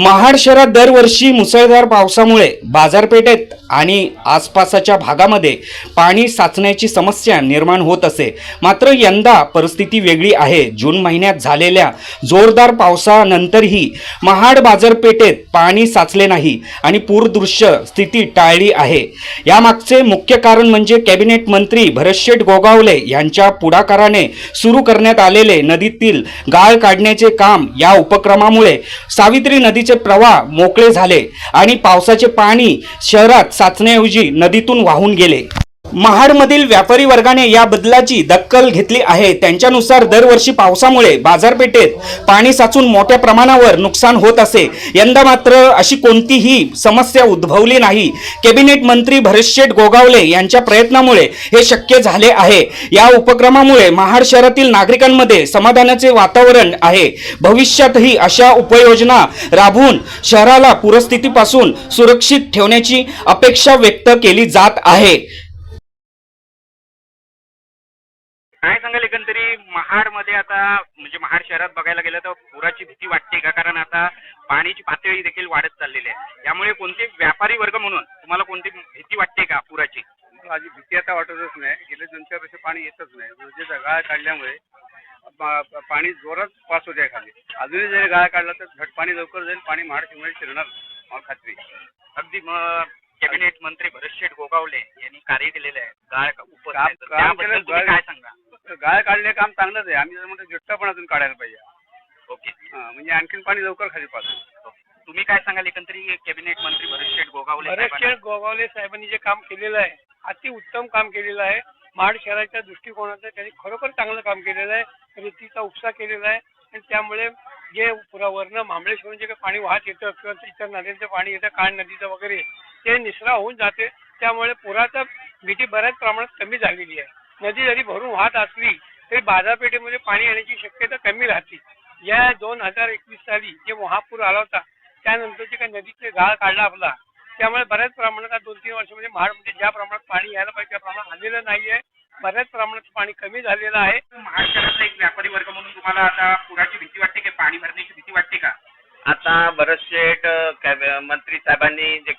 महाड शहरात दरवर्षी मुसळधार पावसामुळे बाजारपेठेत आणि आसपासच्या भागामध्ये पाणी साचण्याची समस्या निर्माण होत असे. मात्र यंदा परिस्थिती वेगळी आहे. जून महिन्यात झालेल्या जोरदार पावसानंतरही महाड बाजारपेठेत पाणी साचले नाही आणि पूरदृश्य स्थिती टाळली आहे. यामागचे मुख्य कारण म्हणजे कॅबिनेट मंत्री भरतशेठ गोगावले यांच्या पुढाकाराने सुरू करण्यात आलेले नदीतील गाळ काढण्याचे काम या उपक्रमामुळे सावित्री नदीचे प्रवाह मोकळे झाले आणि पावसाचे पाणी शहरात साचण्याऐवजी नदीतून वाहून गेले. महाडमधील व्यापारी वर्गाने या बदलाची दक्कल घेतली आहे. त्यांच्यानुसार दरवर्षी पावसामुळे बाजारपेठेत पाणी साचून मोठ्या प्रमाणावर नुकसान होत असे. यंदा मात्र अशी कोणतीही समस्या उद्भवली नाही. कॅबिनेट मंत्री भरतशेठ गोगावले यांच्या प्रयत्नामुळे हे शक्य झाले आहे. या उपक्रमामुळे महाड शहरातील नागरिकांमध्ये समाधानाचे वातावरण आहे. भविष्यातही अशा उपाययोजना राबवून शहराला पूरस्थितीपासून सुरक्षित ठेवण्याची अपेक्षा व्यक्त केली जात आहे. एकंदरी महाडमध्ये आता म्हणजे महाड शहरात बघायला गेलं तर पुराची भीती वाटते का? कारण आता पाण्याची पातळी देखील वाढत चाललेली आहे. यामुळे कोणते व्यापारी वर्ग म्हणून तुम्हाला कोणती भीती वाटते का पुराची? माझी भीती आता वाटतच नाही. गेले दोन चार वर्ष पाणी येतच नाही. नदीचा गाळ काढल्यामुळे पा- पाणी जोरात पास होते खाली. अजूनही जरी गाळ काढला तर झट पाणी लवकर जाईल पाणी महाड शिरणार मला खात्री अगदी कॅबिनेट मंत्री भरतशेठ गोगावले यांनी कार्य केलेलं आहे. गाळ उपसण्याचं. काम- काम त्याबद्दल केलं, तुम्ही गाळ- काय सांगा? गाळ काढले काम चांगलंच आहे. आम्ही जर म्हणतो जिट्टा पण अजून काढायला पाहिजे. ओके. हा, म्हणजे आणखीन पाणी लवकर खाली पास तुम्ही काय सांगाल? एकंदरी कॅबिनेट मंत्री भरतशेठ गोगावले साहेबांना- बरेचसे गोगावले साहेबांनी जे काम केलेलं आहे अति उत्तम काम केलेलं आहे. महाड शहराच्या दृष्टिकोनाचं त्यांनी खरोखर चांगलं काम केलेलं आहे. रेतीचा उपसा केलेला आहे. आणि त्यामुळे जे पुरावरनं मांबळेश्वरून जे काही पाणी वाहत येतं किंवा इतर नद्यांचं पाणी येतं काळ नदीचं वगैरे ते निसरा होऊन जाते. त्यामुळे पुराचा भीती बऱ्याच प्रमाणात कमी झालेली आहे. नदी जरी भरून वाहत असली तरी बाजारपेठेमध्ये पाणी येण्याची शक्यता कमी राहते. या दोन हजार एकवीस साली जे महापूर आला होता त्यानंतर जे काही नदीचे गाळ काढला आपला त्यामुळे बऱ्याच प्रमाणात दोन तीन वर्षामध्ये महाडमध्ये ज्या प्रमाणात पाणी यायला पाहिजे त्या प्रमाणात आलेलं नाहीये. बऱ्याच प्रमाणात पाणी कमी झालेलं आहे. महाड शहराचा एक व्यापारी वर्ग म्हणून तुम्हाला आता पुराची भीती वाटते की पाणी भरण्याची भीती वाटते का? आता बरेचशे कॅब मंत्री साहेबांनी जे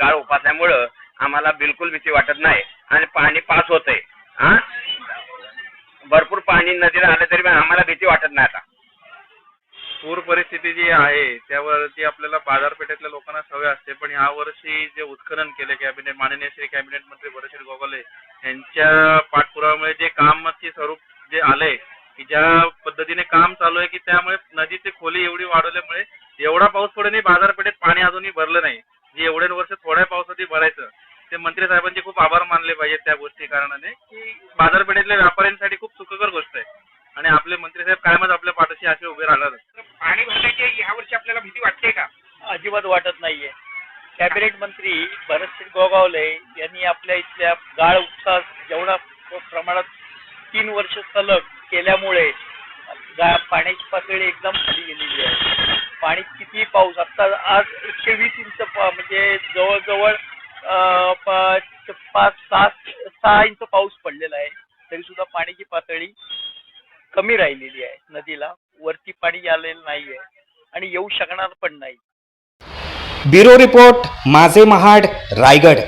गाळ उपासल्यामुळं आम्हाला बिलकुल भीती वाटत नाही आणि पाणी पास होतंय. हा? भरपूर पाणी नदीला आलं तरी पण आम्हाला भीती वाटत नाही आता. पूर परिस्थिती जी आहे त्यावरती आपल्याला बाजारपेठेतल्या लोकांना सवय असते पण या वर्षी जे उत्खनन केले कॅबिनेट माननीय श्री कॅबिनेट मंत्री भरतशेठ गोगावले यांच्या पाठपुराव्यामुळे जे कामाचे स्वरूप जे आलंय की ज्या पद्धतीने काम चालू आहे की त्यामुळे नदीची खोली एवढी वाढवल्यामुळे एवढा पाऊस पडूनही बाजारपेठेत पाणी अजूनही भरलं नाही. जे एवढ्या वर्ष थोड्या पावसातही भरायचं ते मंत्री साहेबांचे खूप आभार मानले पाहिजेत त्या गोष्टी कारणाने की बाजारपेठेतल्या व्यापाऱ्यांसाठी खूप सुखकर गोष्ट आहे. आणि आपले मंत्री साहेब कायमच आपल्या पाठीशी असे उभे राहणार तर पाणी भरण्याची यावर्षी आपल्याला भीती वाटते का? अजिबात वाटत नाहीये. कॅबिनेट मंत्री भरतसिंग गोगावले यांनी आपल्या इथल्या गाळ उपसा जेवढा प्रमाणात तीन वर्ष सलग केल्यामुळे पाण्याची पातळी एकदम खाली गेलेली आहे. पाणी किती पाऊस आता आज एकशे वीस इंच म्हणजे जवळजवळ पाच सात सहा इंच पाऊस पडलेला आहे. तरी सुद्धा पाण्याची पातळी कमी राहिलेली आहे. नदीला वरती पाणी आलेलं नाहीये. आणि येऊ शकणार पण नाही. ब्युरो रिपोर्ट माझे महाड रायगड.